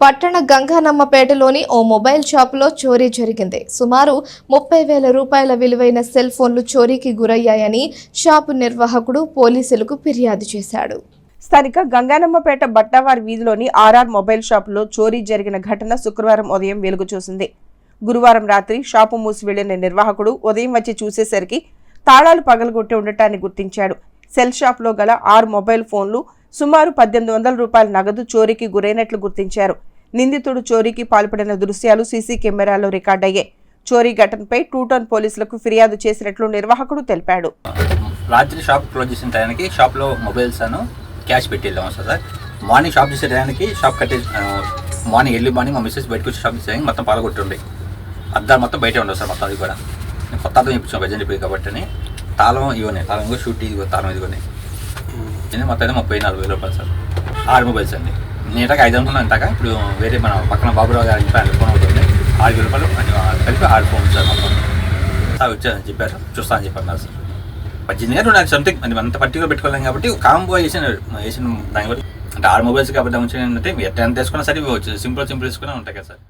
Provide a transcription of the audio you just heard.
పట్టణ గంగానమ్మపేటలోని ఓ మొబైల్ షాపులో చోరీ జరిగింది. సుమారు ముప్పై వేల రూపాయల విలువైన సెల్ ఫోన్లు చోరీకి గురయ్యాయని షాపు నిర్వాహకుడు పోలీసులకు ఫిర్యాదు చేశాడు. స్థానిక గంగానమ్మపేట బట్టావారి వీధిలోని ఆర్ఆర్ మొబైల్ షాపులో చోరీ జరిగిన ఘటన శుక్రవారం ఉదయం వెలుగు చూసింది. గురువారం రాత్రి షాపు మూసి వెళ్ళిన నిర్వాహకుడు ఉదయం వచ్చి చూసేసరికి తాళాలు పగలగొట్టి ఉండటాన్ని గుర్తించాడు. సెల్ షాప్లో గల ఆరు మొబైల్ ఫోన్లు సుమారు పద్దెనిమిది వందల రూపాయల నగదు చోరీకి గురైనట్లు గుర్తించారు. నిందితుడు చోరీకి పాల్పడిన దృశ్యాలు సీసీ కెమెరాలో రికార్డయ్యాయి. చోరీ ఘటనపై టూటౌన్ పోలీసులకు ఫిర్యాదు చేసినట్లు నిర్వాహకుడు తెలిపాడు. రాత్రి షాప్ క్లోజ్ చేసిన టైంకి షాప్లో మొబైల్స్ అను క్యాష్ పెట్టి వెళ్ళాము సార్. సార్ మార్నింగ్ షాప్ చేసే టైంకి షాప్ కట్టే మార్నింగ్ ఎర్లీ మార్నింగ్ మా మిస్సెస్ బయటకు వచ్చి షాప్ చేసే మొత్తం పాల్గొట్టుండే. అద్దాలు మొత్తం బయటే ఉండవు సార్ మొత్తం అది కూడా. నేను కొత్త అర్థం ఇప్పించాను ప్రజెంట్ చెప్పి కాబట్టి తాళం ఇవన్నీ తాళం ఇగో షూట్ ఇదిగో తాళం ఇదిగోనే ఇది మొత్తం అయితే ముప్పై నాలుగు వేల రూపాయలు సార్. ఆరు మొబైల్స్ అండి. నేటగా ఐదు అనుకున్నాను ఇంతాక ఇప్పుడు వేరే మన పక్కన బాబురావు గారి ఇంట్లో ఫోన్ అవుతుంది ఆరు వేల రూపాయలు అని కలిపి ఆరు ఫోన్ సార్ మొత్తం. సార్ వచ్చారని చెప్పారు. చూస్తానని చెప్పన్నారు సార్. పద్దెనిమిది గారు నాకు సంథింగ్ అది అంత పర్టికులర్ పెట్టుకోలేం కాబట్టి కాంబో వేసిన వేసిన దాని బట్టి. అంటే ఆరు మొబైల్స్ కాబట్టి ఎంత వేసుకున్నా సరే సింపుల్ సింపుల్ వేసుకున్నా ఉంటాయి కదా సార్.